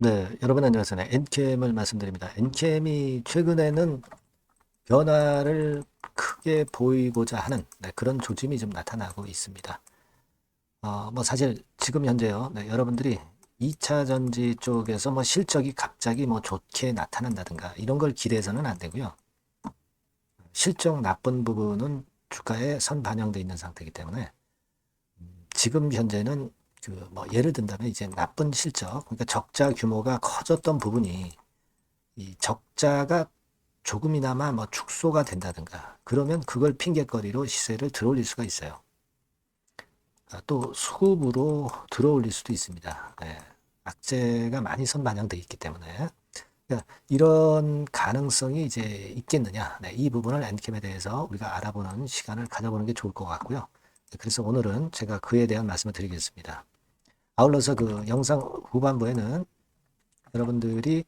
네, 여러분 안녕하세요. 네, 엔캠을 말씀드립니다. 엔캠이 최근에는 변화를 크게 보이고자 하는 네, 그런 조짐이 좀 나타나고 있습니다. 어, 뭐 사실 지금 현재요, 네, 여러분들이 2차 전지 쪽에서 뭐 실적이 갑자기 뭐 좋게 나타난다든가 이런 걸 기대해서는 안 되고요. 실적 나쁜 부분은 주가에 선 반영돼 있는 상태이기 때문에 음, 지금 현재는 그 뭐 예를 든다면 이제 나쁜 실적, 그러니까 적자 규모가 커졌던 부분이 이 적자가 조금이나마 뭐 축소가 된다든가 그러면 그걸 핑계거리로 시세를 들어올릴 수가 있어요. 아, 또 수급으로 들어올릴 수도 있습니다. 네. 악재가 많이 선반영돼 있기 때문에 그러니까 이런 가능성이 이제 있겠느냐. 네, 이 부분을 엔캠에 대해서 우리가 알아보는 시간을 가져보는 게 좋을 것 같고요. 네, 그래서 오늘은 제가 그에 대한 말씀을 드리겠습니다. 아울러서 그 영상 후반부에는 여러분들이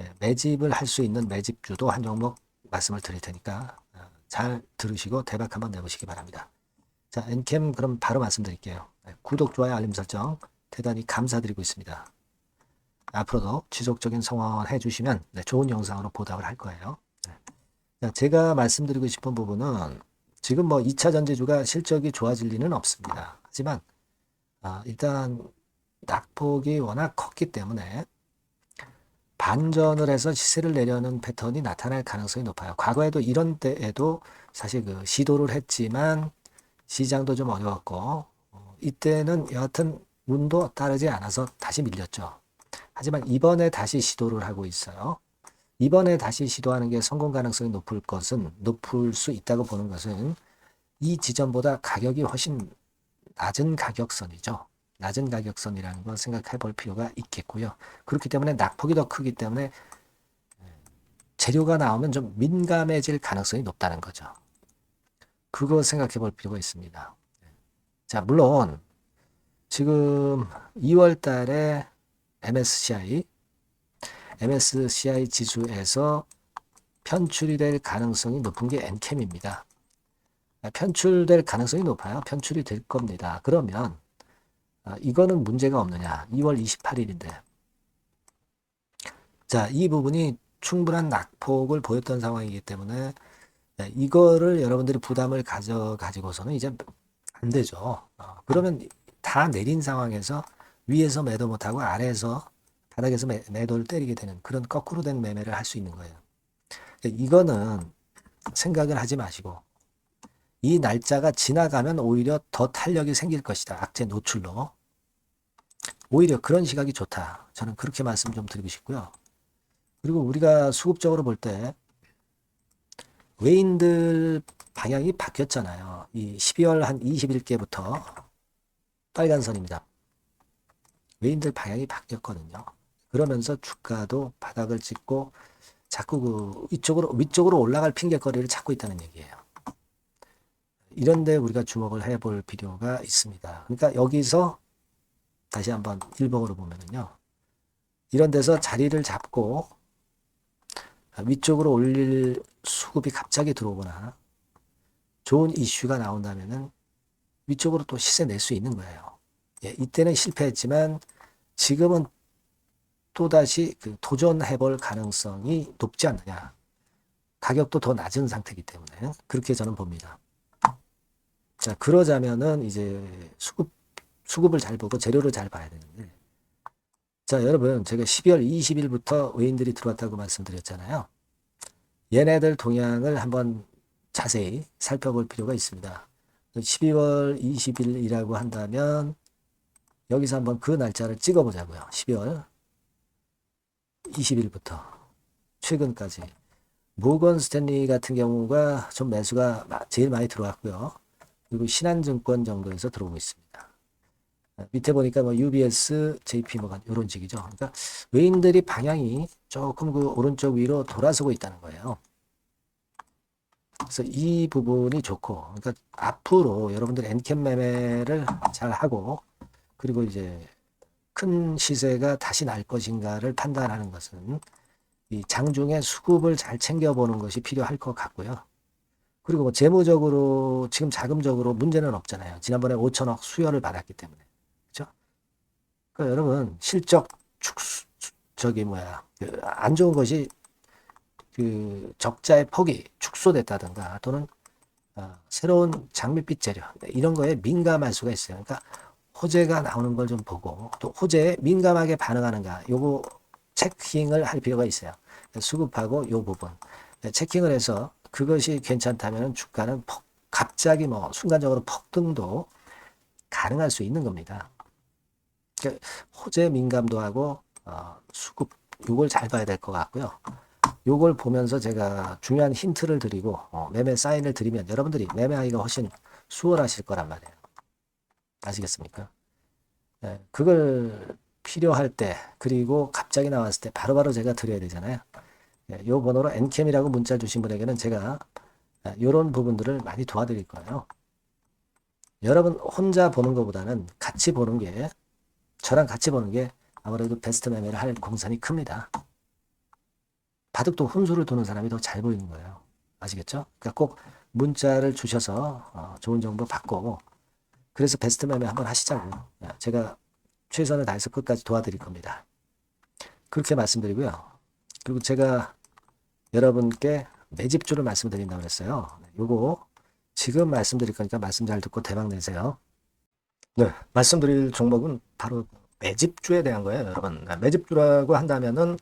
예, 매집을 할 수 있는 매집주도 한 종목 말씀을 드릴 테니까 어, 잘 들으시고 대박 한번 내보시기 바랍니다. 자, 엔캠 그럼 바로 말씀드릴게요. 네, 구독, 좋아요, 알림 설정 대단히 감사드리고 있습니다. 앞으로도 지속적인 성원 해 주시면 네, 좋은 영상으로 보답을 할 거예요. 네. 자, 제가 말씀드리고 싶은 부분은 지금 뭐 2차 전지주가 실적이 좋아질 리는 없습니다. 하지만 아, 일단 낙폭이 워낙 컸기 때문에 반전을 해서 시세를 내려는 패턴이 나타날 가능성이 높아요. 과거에도 이런 때에도 사실 그 시도를 했지만 시장도 좀 어려웠고 어, 이때는 여하튼 운도 따르지 않아서 다시 밀렸죠. 하지만 이번에 다시 시도를 하고 있어요. 이번에 다시 시도하는 게 성공 가능성이 높을 것은 높을 수 있다고 보는 것은 이 지점보다 가격이 훨씬 낮은 가격선이죠. 낮은 가격선이라는 걸 생각해 볼 필요가 있겠고요. 그렇기 때문에 낙폭이 더 크기 때문에 재료가 나오면 좀 민감해질 가능성이 높다는 거죠. 그거 생각해 볼 필요가 있습니다. 자, 물론 지금 2월 달에 MSCI MSCI 지수에서 편출이 될 가능성이 높은 게 엔캠입니다. 편출될 가능성이 높아요. 편출이 될 겁니다. 그러면 아, 이거는 문제가 없느냐? 2월 28일인데. 자, 이 부분이 충분한 낙폭을 보였던 상황이기 때문에 네, 이거를 여러분들이 부담을 가져 가지고서는 이제 안 되죠. 어, 그러면 다 내린 상황에서 위에서 매도 못하고 아래에서 바닥에서 매, 매도를 때리게 되는 그런 거꾸로 된 매매를 할 수 있는 거예요. 이거는 생각을 하지 마시고 이 날짜가 지나가면 오히려 더 탄력이 생길 것이다. 악재 노출로. 오히려 그런 시각이 좋다. 저는 그렇게 말씀 좀 드리고 싶고요. 그리고 우리가 수급적으로 볼 때 외인들 방향이 바뀌었잖아요. 이 12월 한 20일께부터 빨간 선입니다. 외인들 방향이 바뀌었거든요. 그러면서 주가도 바닥을 찍고 자꾸 그 위쪽으로 위쪽으로 올라갈 핑계거리를 찾고 있다는 얘기예요. 이런데 우리가 주목을 해볼 필요가 있습니다. 그러니까 여기서 다시 한번 일봉으로 보면은요. 이런 데서 자리를 잡고 위쪽으로 올릴 수급이 갑자기 들어오거나 좋은 이슈가 나온다면은 위쪽으로 또 시세 낼 수 있는 거예요. 예, 이때는 실패했지만 지금은 또다시 그 도전해 볼 가능성이 높지 않느냐. 가격도 더 낮은 상태이기 때문에 그렇게 저는 봅니다. 자, 그러자면은 이제 수급, 수급을 잘 보고 재료를 잘 봐야 되는데. 자, 여러분, 제가 12월 20일부터 외인들이 들어왔다고 말씀드렸잖아요. 얘네들 동향을 한번 자세히 살펴볼 필요가 있습니다. 12월 20일이라고 한다면 여기서 한번 그 날짜를 찍어 보자고요. 12월 20일부터 최근까지 모건 스탠리 같은 경우가 좀 매수가 제일 많이 들어왔고요. 그리고 신한증권 정도에서 들어오고 있습니다. 아, 밑에 보니까 뭐 UBS, JP모간 이런 식이죠. 그러니까 외인들이 방향이 조금 그 오른쪽 위로 돌아서고 있다는 거예요. 그래서 이 부분이 좋고, 그러니까 앞으로 여러분들 엔캠 매매를 잘 하고, 그리고 이제 큰 시세가 다시 날 것인가를 판단하는 것은 이 장중에 수급을 잘 챙겨보는 것이 필요할 것 같고요. 그리고 뭐 재무적으로 지금 자금적으로 문제는 없잖아요. 지난번에 5천억 수혈을 받았기 때문에. 그렇죠? 그러니까 여러분 실적 축 저기 뭐야 그 안 좋은 것이 그 적자의 폭이 축소됐다든가 또는 어, 새로운 장밋빛 재료 네, 이런 거에 민감할 수가 있어요. 그러니까 호재가 나오는 걸 좀 보고 또 호재에 민감하게 반응하는가 요거 체킹을 할 필요가 있어요. 수급하고 요 부분 네, 체킹을 해서 그것이 괜찮다면 주가는 폭, 갑자기 뭐 순간적으로 폭등도 가능할 수 있는 겁니다. 그러니까 호재 민감도하고 어, 수급 요걸 잘 봐야 될 것 같고요. 요걸 보면서 제가 중요한 힌트를 드리고 어, 매매 사인을 드리면 여러분들이 매매하기가 훨씬 수월하실 거란 말이에요. 아시겠습니까? 예, 그걸 필요할 때 그리고 갑자기 나왔을 때 바로 바로 제가 드려야 되잖아요. 예, 요 번호로 엔캠이라고 문자 주신 분에게는 제가 이런 부분들을 많이 도와드릴 거예요. 여러분 혼자 보는 것보다는 같이 보는 게 저랑 같이 보는 게 아무래도 베스트 매매를 할 공산이 큽니다. 바둑도 혼수를 두는 사람이 더 잘 보이는 거예요. 아시겠죠? 그러니까 꼭 문자를 주셔서 어, 좋은 정보 받고 그래서 베스트 매매 한번 하시자고 제가 최선을 다해서 끝까지 도와드릴 겁니다. 그렇게 말씀드리고요. 그리고 제가 여러분께 매집주를 말씀드린다고 했어요. 요거 지금 말씀드릴 거니까 말씀 잘 듣고 대박 내세요. 네, 말씀드릴 종목은 바로 매집주에 대한 거예요, 여러분. 네, 매집주라고 한다면은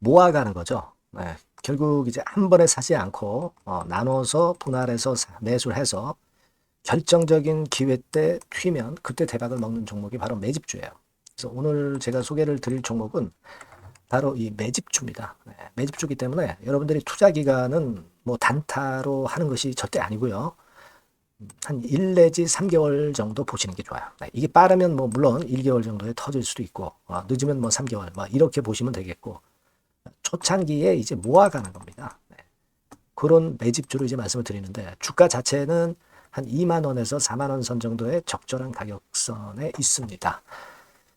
모아가는 거죠. 네, 결국 이제 한 번에 사지 않고 어, 나눠서 분할해서 사- 매수를 해서 결정적인 기회 때 튀면 그때 대박을 먹는 종목이 바로 매집주예요. 그래서 오늘 제가 소개를 드릴 종목은 바로 이 매집주입니다. 네, 매집주기 때문에 여러분들이 투자 기간은 뭐 단타로 하는 것이 절대 아니고요. 한 1 내지 3개월 정도 보시는 게 좋아요. 네, 이게 빠르면 뭐 물론 1개월 정도에 터질 수도 있고 어, 늦으면 뭐 3개월 뭐 이렇게 보시면 되겠고 초창기에 이제 모아가는 겁니다. 네. 그런 매집주로 이제 말씀을 드리는데 주가 자체는 한 2만 원에서 4만 원 선 정도의 적절한 가격선에 있습니다.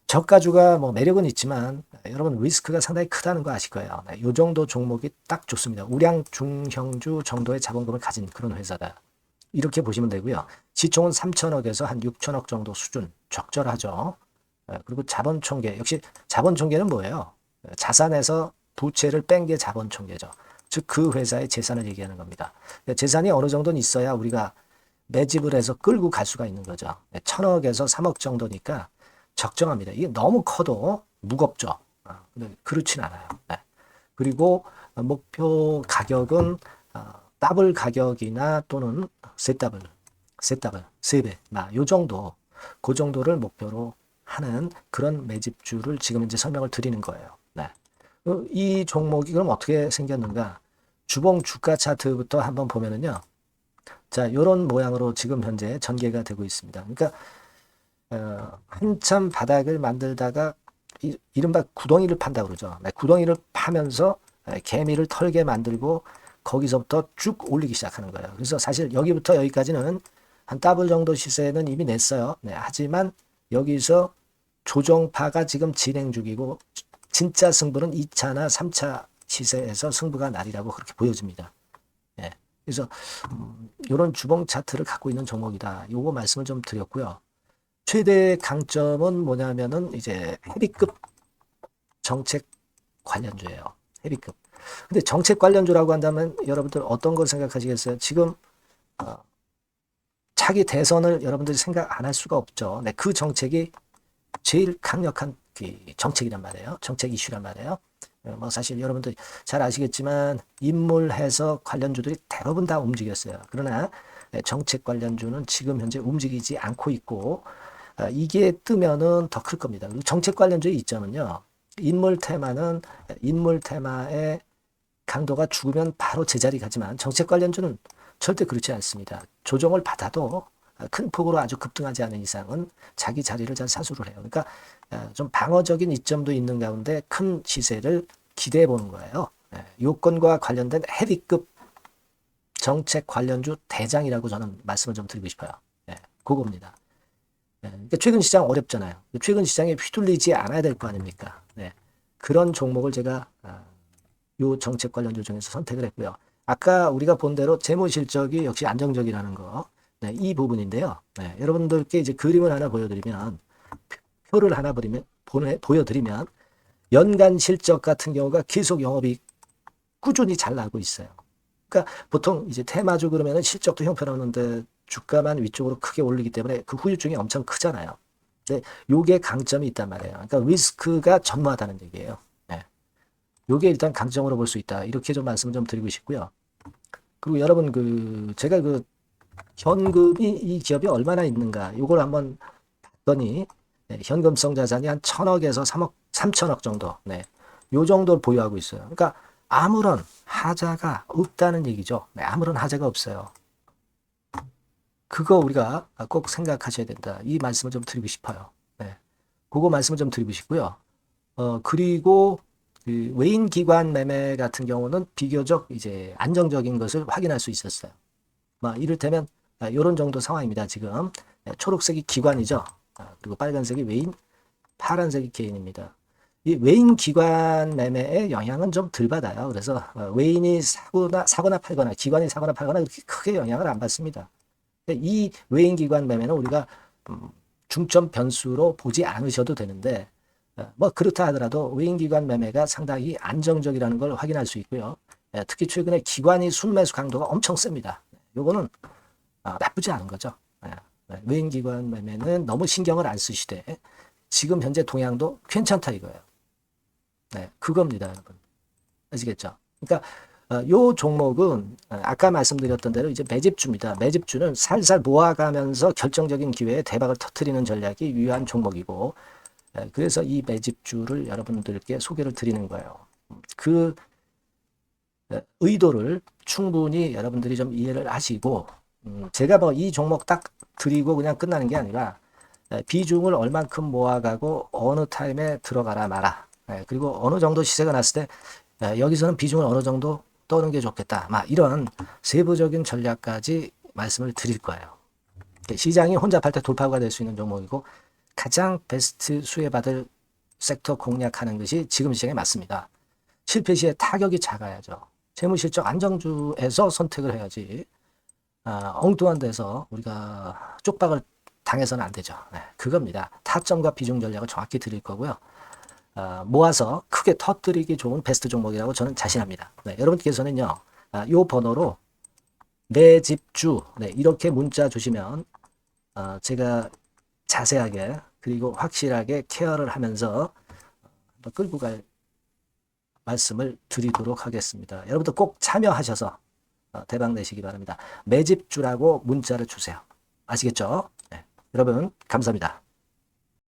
저가주가 뭐 매력은 있지만 여러분 리스크가 상당히 크다는 거 아실 거예요. 네, 이 정도 종목이 딱 좋습니다. 우량 중형주 정도의 자본금을 가진 그런 회사다. 이렇게 보시면 되고요. 시총은 3천억에서 한 6천억 정도 수준 적절하죠. 네, 그리고 자본 총계 역시 자본 총계는 뭐예요? 네, 자산에서 부채를 뺀 게 자본 총계죠. 즉 그 회사의 재산을 얘기하는 겁니다. 네, 재산이 어느 정도는 있어야 우리가 매집을 해서 끌고 갈 수가 있는 거죠. 네, 천억에서 3억 정도니까 적정합니다. 이게 너무 커도 무겁죠. 아, 그렇진 않아요. 네. 그리고 목표 가격은 어, 더블 가격이나 또는 세 더블, 세 더블, 세 배, 요 정도, 그 정도를 목표로 하는 그런 매집주를 지금 이제 설명을 드리는 거예요. 네. 어, 이 종목이 그럼 어떻게 생겼는가? 주봉 주가 차트부터 한번 보면은요. 자, 요런 모양으로 지금 현재 전개가 되고 있습니다. 그러니까 어, 한참 바닥을 만들다가 이, 이른바 구덩이를 판다 그러죠. 네, 구덩이를 파면서 네, 개미를 털게 만들고 거기서부터 쭉 올리기 시작하는 거예요. 그래서 사실 여기부터 여기까지는 한 더블 정도 시세는 이미 냈어요. 네, 하지만 여기서 조정파가 지금 진행 중이고 진짜 승부는 2차나 3차 시세에서 승부가 날이라고 그렇게 보여집니다. 예. 그래서 음, 이런 주봉 차트를 갖고 있는 종목이다. 요거 말씀을 좀 드렸고요. 최대 강점은 뭐냐면은 이제 헤비급 정책 관련주예요. 헤비급. 근데 정책 관련주라고 한다면 여러분들 어떤 걸 생각하시겠어요? 지금 어, 차기 대선을 여러분들이 생각 안 할 수가 없죠. 네, 그 정책이 제일 강력한 그 정책이란 말이에요. 정책 이슈란 말이에요. 어, 뭐 사실 여러분들 잘 아시겠지만 인물해서 관련주들이 대부분 다 움직였어요. 그러나 네, 정책 관련주는 지금 현재 움직이지 않고 있고 아, 이게 뜨면은 더 클 겁니다. 정책 관련주의 이점은요. 인물 테마는 인물 테마의 강도가 죽으면 바로 제자리 가지만 정책 관련주는 절대 그렇지 않습니다. 조정을 받아도 큰 폭으로 아주 급등하지 않은 이상은 자기 자리를 잘 사수를 해요. 그러니까 아, 좀 방어적인 이점도 있는 가운데 큰 시세를 기대해 보는 거예요. 예, 요건과 관련된 헤비급 정책 관련주 대장이라고 저는 말씀을 좀 드리고 싶어요. 예, 그겁니다. 예, 그러니까 최근 시장 어렵잖아요. 최근 시장에 휘둘리지 않아야 될 거 아닙니까? 네. 그런 종목을 제가 아, 요 정책 관련주 중에서 선택을 했고요. 아까 우리가 본 대로 재무 실적이 역시 안정적이라는 거, 네, 이 부분인데요. 네, 여러분들께 이제 그림을 하나 보여드리면 표- 표를 하나 보이면 보내, 보여드리면 연간 실적 같은 경우가 계속 영업이 꾸준히 잘 나고 있어요. 그러니까 보통 이제 테마주 그러면은 실적도 형편없는데 주가만 위쪽으로 크게 올리기 때문에 그 후유증이 엄청 크잖아요. 근데 요게 강점이 있단 말이에요. 그러니까 리스크가 전무하다는 얘기예요. 네. 요게 일단 강점으로 볼 수 있다. 이렇게 좀 말씀을 좀 드리고 싶고요. 그리고 여러분 그 제가 그 현금이 이 기업이 얼마나 있는가 요걸 한번 봤더니 네, 현금성 자산이 한 천억에서 3억 3천억 정도. 네. 요 정도를 보유하고 있어요. 그러니까 아무런 하자가 없다는 얘기죠. 네, 아무런 하자가 없어요. 그거 우리가 꼭 생각하셔야 된다. 이 말씀을 좀 드리고 싶어요. 네. 그거 말씀을 좀 드리고 싶고요. 어, 그리고 그 외인 기관 매매 같은 경우는 비교적 이제 안정적인 것을 확인할 수 있었어요. 막 이를테면 이런 정도 상황입니다. 지금 네, 초록색이 기관이죠. 아, 그리고 빨간색이 외인, 파란색이 개인입니다. 이 외인 기관 매매의 영향은 좀 덜 받아요. 그래서 어, 외인이 사거나 사거나 팔거나 기관이 사거나 팔거나 그렇게 크게 영향을 안 받습니다. 이 외인 기관 매매는 우리가 음, 중점 변수로 보지 않으셔도 되는데 어, 뭐 그렇다 하더라도 외인 기관 매매가 상당히 안정적이라는 걸 확인할 수 있고요. 예, 특히 최근에 기관이 순매수 강도가 엄청 셉니다. 요거는 아, 나쁘지 않은 거죠. 예, 네, 외인 기관 매매는 너무 신경을 안 쓰시되 지금 현재 동향도 괜찮다 이거예요. 네, 그겁니다, 여러분. 아시겠죠? 그러니까 어, 요 종목은 어, 아까 말씀드렸던 대로 이제 매집주입니다. 매집주는 살살 모아가면서 결정적인 기회에 대박을 터트리는 전략이 유효한 종목이고 예, 그래서 이 매집주를 여러분들께 소개를 드리는 거예요. 그 예, 의도를 충분히 여러분들이 좀 이해를 하시고 음, 제가 뭐 이 종목 딱 드리고 그냥 끝나는 게 아니라 예, 비중을 얼만큼 모아가고 어느 타임에 들어가라 마라. 예, 그리고 어느 정도 시세가 났을 때 예, 여기서는 비중을 어느 정도 떠는 게 좋겠다. 막 이런 세부적인 전략까지 말씀을 드릴 거예요. 시장이 팔때 돌파구가 될 수 있는 종목이고 가장 베스트 수혜받을 섹터 공략하는 것이 지금 시장에 맞습니다. 실패 시에 타격이 작아야죠. 재무실적 안정주에서 선택을 해야지 아, 엉뚱한 데서 우리가 쪽박을 당해서는 안 되죠. 네, 그겁니다. 타점과 비중 전략을 정확히 드릴 거고요. 아, 모아서 크게 터뜨리기 좋은 베스트 종목이라고 저는 자신합니다. 네, 여러분께서는요, 아, 이 번호로 내 집주 네, 이렇게 문자 주시면 어, 제가 자세하게 그리고 확실하게 케어를 하면서 끌고 갈 말씀을 드리도록 하겠습니다. 여러분들 꼭 참여하셔서 어, 대박 내시기 바랍니다. 매집주라고 문자를 주세요. 아시겠죠? 네. 여러분 감사합니다.